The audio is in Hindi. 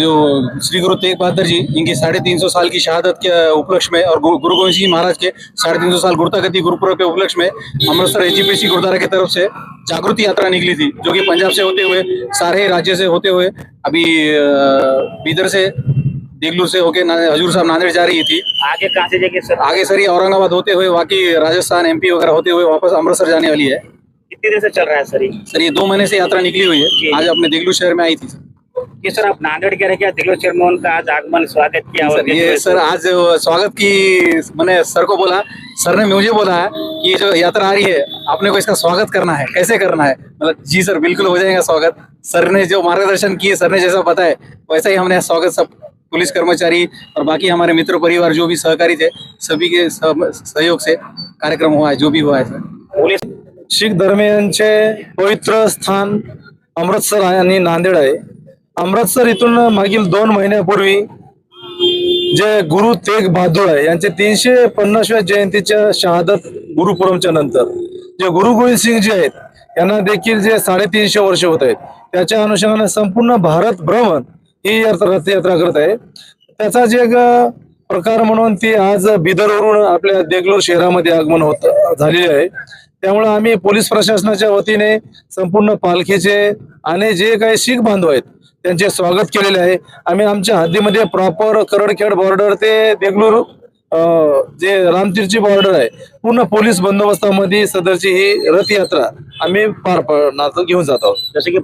जो श्री गुरु तेग बहादुर जी इनकी साढ़े तीन सौ साल की शहादत के उपलक्ष्य में और गुरु गोविंद सिंह महाराज के साढ़े तीन सौ साल गुरुतागति गुरुपुरब के उपलक्ष्य में अमृतसर एजीपीसी गुरुद्वारा की तरफ़ से जागृति यात्रा निकली थी जो कि पंजाब से होते हुए सारे राज्य से होते हुए अभी बीदर से देगलूर से होके हजूर साहब नांदेड़ जा रही थी। आगे कहाँ से जाएँगे सर? आगे सर ये औरंगाबाद होते हुए बाकी राजस्थान एमपी वगैरह होते हुए वापस अमृतसर जाने वाली है। कितनी देर से चल रहा है सर ये? सर ये दो महीने से यात्रा निकली हुई है। आज अपने देगलूर शहर में आई थी सर। कि सर आप नांदेड़ के रहे क्या दिग्विजय चरण में उनका आज आगमन स्वागत किया सर ये सर आज स्वागत की मैंने सर को बोला सर ने मुझे बोला है कि जो यात्रा आ रही है आपने को इसका स्वागत करना है कैसे करना है? मतलब जी सर बिल्कुल हो जाएगा स्वागत। सर ने जो मार्गदर्शन किए सर ने जैसा बताया वैसा ही हमने स्वागत सब पुलिस कर्मचारी और बाकी हमारे मित्र परिवार जो भी सहकारी थे सभी के सहयोग से कार्यक्रम हुआ है जो भी हुआ है सर। पोलीस शीख धर्मियांचे पवित्र स्थान अमृतसर आणि नांदेड आहे. अमृतसर इथून मागील दोन महिन्यापूर्वी जे गुरु तेग बहादूर आहे यांचे तीनशे पन्नासव्या जयंतीच्या शहादत गुरुपुरमच्या नंतर जे गुरु गोविंद सिंग जे आहेत यांना देखील जे साडेतीनशे वर्ष होत आहेत त्याच्या अनुषंगाने संपूर्ण भारत भ्रमण ही यात्रा रथयात्रा करत आहे. त्याचा एक प्रकार म्हणून ती आज बिदरवरून आपल्या देगलोर शहरामध्ये आगमन होत झालेली आहे. त्यामुळे आम्ही पोलीस प्रशासनाच्या वतीने संपूर्ण पालखीचे आणि जे काही शीख बांधव आहेत त्यांचे स्वागत केलेले आहे. आम्ही आमच्या हद्दीमध्ये प्रॉपर करडखेड बॉर्डर ते बेंगलुरू जे रामतीरची बॉर्डर आहे पूर्ण पोलीस बंदोबस्तामध्ये सदरची ही रथयात्रा आम्ही पार पाडणार घेऊन जात आहोत. जसे की